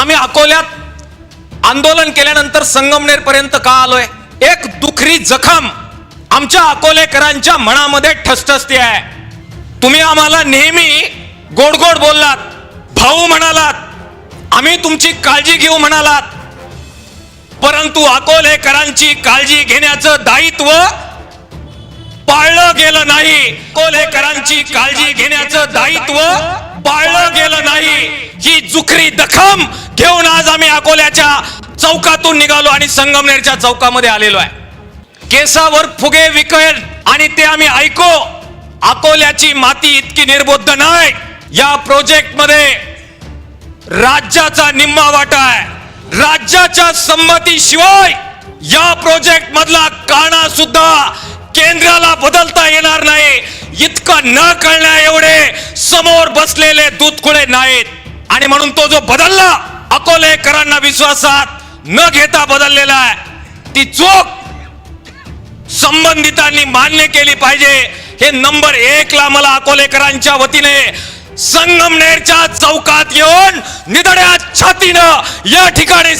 आम्ही अकोल्यात आंदोलन केल्यानंतर संगमनेर पर्यंत का आलोय? एक दुखरी जखम आमच्या अकोलेकरांच्या मनामध्ये ठसठसते आहे. तुम्ही आम्हाला नेहमी गोड गोड बोललात भाऊ म्हणालात आम्ही तुमची काळजी घेऊ म्हणालात. परंतु अकोलेकरांची काळजी घेण्याचं दायित्व पाळलं गेलं नाही. अकोलेकरांची काळजी घेण्याचं दायित्व पाळलं गेलं नाही. ही जुखरी दखम घेऊन आज आम्ही अकोल्याच्या चौकातून निघालो आणि संगमनेरच्या चौकामध्ये आलेलो आहे. केसावर फुगे विकेल आणि ते आम्ही ऐको. अकोल्याची माती इतकी निर्बोध नाही. या प्रोजेक्टमध्ये राज्याचा निम्मा वाटा आहे. राज्याच्या संमतीशिवाय या प्रोजेक्ट मधला काणा सुद्धा केंद्राला बदलता येणार नाही. इतकं न कळण्या एवढे समोर बसलेले दूधकुळे नाहीत. आणि म्हणून तो जो बदलला अकोलेकरांना विश्वासात न घेता बदललेला आहे. ती चूक संबंधितांनी मान्य केली पाहिजे. हे नंबर एक ला मला अकोलेकरांच्या वतीने संगमनेरच्या चौकात येऊन निधड्या छातीनं या ठिकाणी